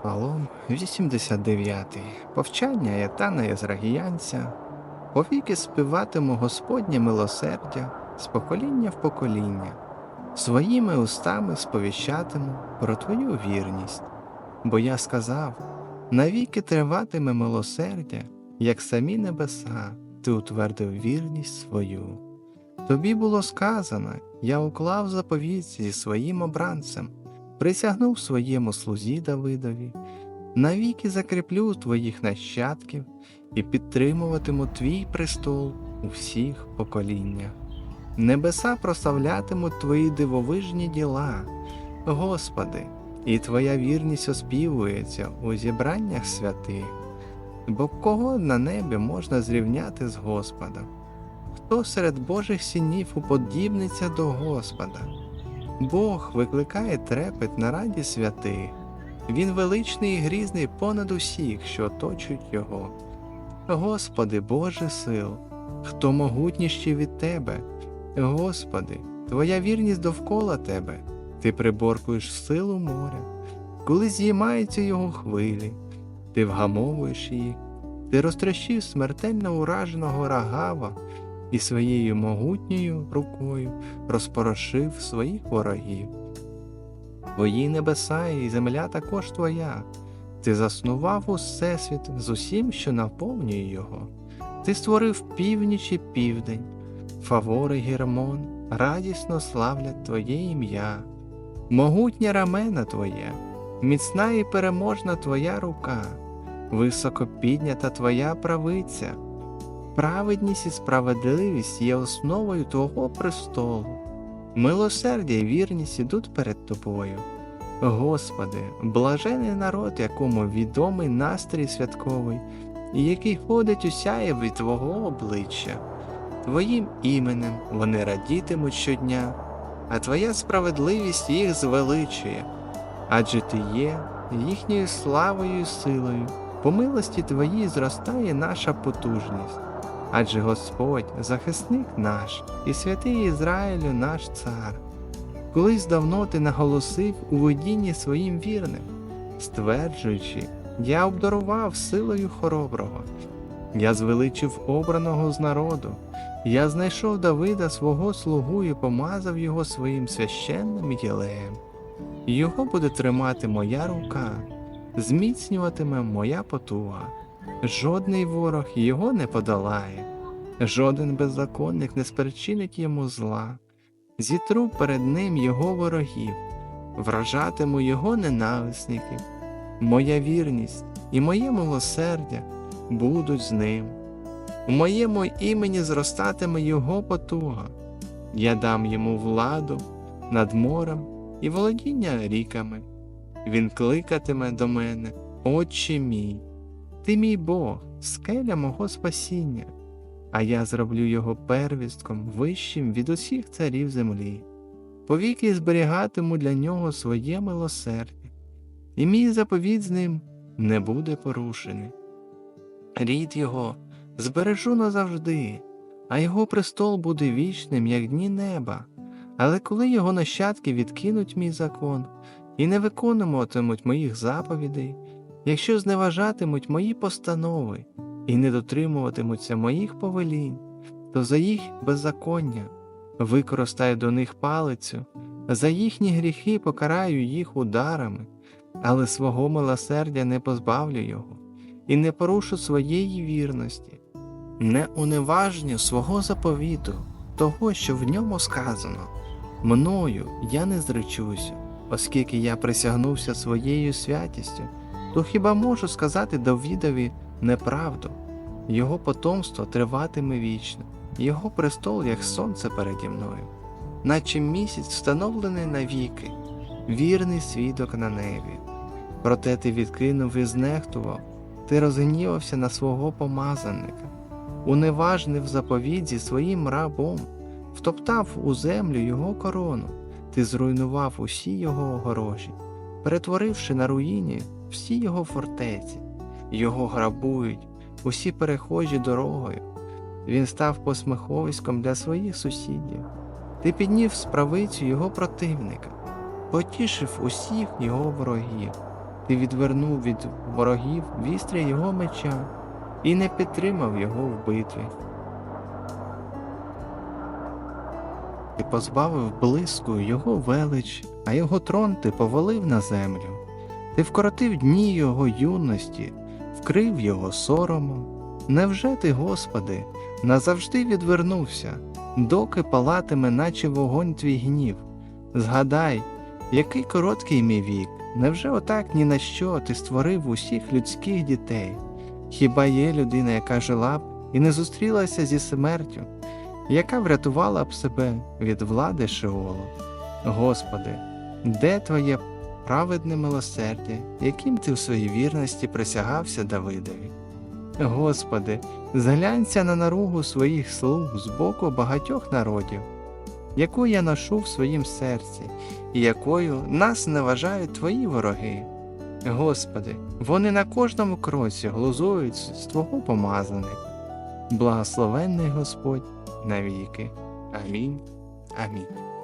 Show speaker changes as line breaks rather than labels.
Псалом 89. Повчання Ятана Єзрагіянця. Повіки співатиму Господнє милосердя з покоління в покоління. Своїми устами сповіщатиму про Твою вірність. Бо я сказав: навіки триватиме милосердя, як самі небеса, ти утвердив вірність свою. Тобі було сказано, я уклав заповідь зі своїм обранцем, присягнув своєму слузі Давидові, навіки закріплю твоїх нащадків і підтримуватиму твій престол у всіх поколіннях. Небеса прославлятимуть твої дивовижні діла, Господи, і твоя вірність оспівується у зібраннях святих. Бо кого на небі можна зрівняти з Господом? Хто серед Божих синів уподібниться до Господа? Бог викликає трепет на раді святих, Він величний і грізний понад усіх, що оточують Його. Господи, Боже сил, хто могутніший від Тебе? Господи, Твоя вірність довкола Тебе, Ти приборкуєш силу моря, коли зіймаються його хвилі, Ти вгамовуєш їх, Ти розтрощив смертельно ураженого рагава і своєю могутньою рукою розпорошив своїх ворогів. Твої небеса і земля також твоя. Ти заснував усесвіт з усім, що наповнює його. Ти створив північ і південь, фавори Гермон радісно славлять Твоє ім'я, могутнє рамена Твоє, міцна і переможна Твоя рука, високо піднята Твоя правиця. Праведність і справедливість є основою Твого престолу. Милосердя і вірність ідуть перед Тобою. Господи, блажений народ, якому відомий настрій святковий, і який ходить у сяєві Твого обличчя. Твоїм іменем вони радітимуть щодня, а Твоя справедливість їх звеличує, адже Ти є їхньою славою і силою, по милості Твоїй зростає наша потужність. Адже Господь захисник наш і святий Ізраїлю наш цар. Колись давно ти наголосив у видінні своїм вірним, стверджуючи, я обдарував силою хороброго, я звеличив обраного з народу, я знайшов Давида свого слугу і помазав його своїм священним єлеєм. Його буде тримати моя рука, зміцнюватиме моя потуга. Жодний ворог його не подолає, жоден беззаконник не спричинить йому зла, зітру перед ним його ворогів, вражатиму його ненависників. Моя вірність і моє милосердя будуть з ним. У моєму імені зростатиме його потуга, я дам йому владу над морем і володіння ріками. Він кликатиме до мене, Отче мій. Ти мій Бог, скеля мого спасіння, а я зроблю його первістком вищим від усіх царів землі. Повіки зберігатиму для нього своє милосердя, і мій заповідь з ним не буде порушений. Рід його збережу назавжди, а його престол буде вічним, як дні неба. Але коли його нащадки відкинуть мій закон і не виконуватимуть моїх заповідей, якщо зневажатимуть мої постанови і не дотримуватимуться моїх повелінь, то за їх беззаконня використаю до них палицю, за їхні гріхи покараю їх ударами, але свого милосердя не позбавлю його, і не порушу своєї вірності, не уневажню свого заповіту, того, що в ньому сказано. Мною я не зречуся, оскільки я присягнувся своєю святістю то хіба можу сказати Давідові неправду? Його потомство триватиме вічно, його престол, як сонце переді мною, наче місяць встановлений навіки, вірний свідок на небі. Проте ти відкинув і знехтував, ти розгнівався на свого помазанника, уневажнив заповідь зі своїм рабом, втоптав у землю його корону, ти зруйнував усі його огорожі, перетворивши на руїні всі його фортеці, його грабують, усі перехожі дорогою. Він став посміховиськом для своїх сусідів. Ти піднів справицю його противника, потішив усіх його ворогів. Ти відвернув від ворогів вістря його меча і не підтримав його в битві. Ти позбавив блиску його велич, а його трон ти повалив на землю. Ти вкоротив дні його юності, вкрив його соромом. Невже ти, Господи, назавжди відвернувся, доки палатиме, наче вогонь твій гнів? Згадай, який короткий мій вік, невже отак ні на що ти створив усіх людських дітей? Хіба є людина, яка жила б і не зустрілася зі смертю, яка врятувала б себе від влади Шеолу? Господи, де Твоє праведне милосердя, яким ти в своїй вірності присягався Давидові? Господи, зглянься на наругу своїх слуг з боку багатьох народів, яку я ношу в своїм серці, і якою нас не вважають твої вороги. Господи, вони на кожному кроці глузують з Твого помазаника. Благословенний Господь навіки. Амінь. Амінь.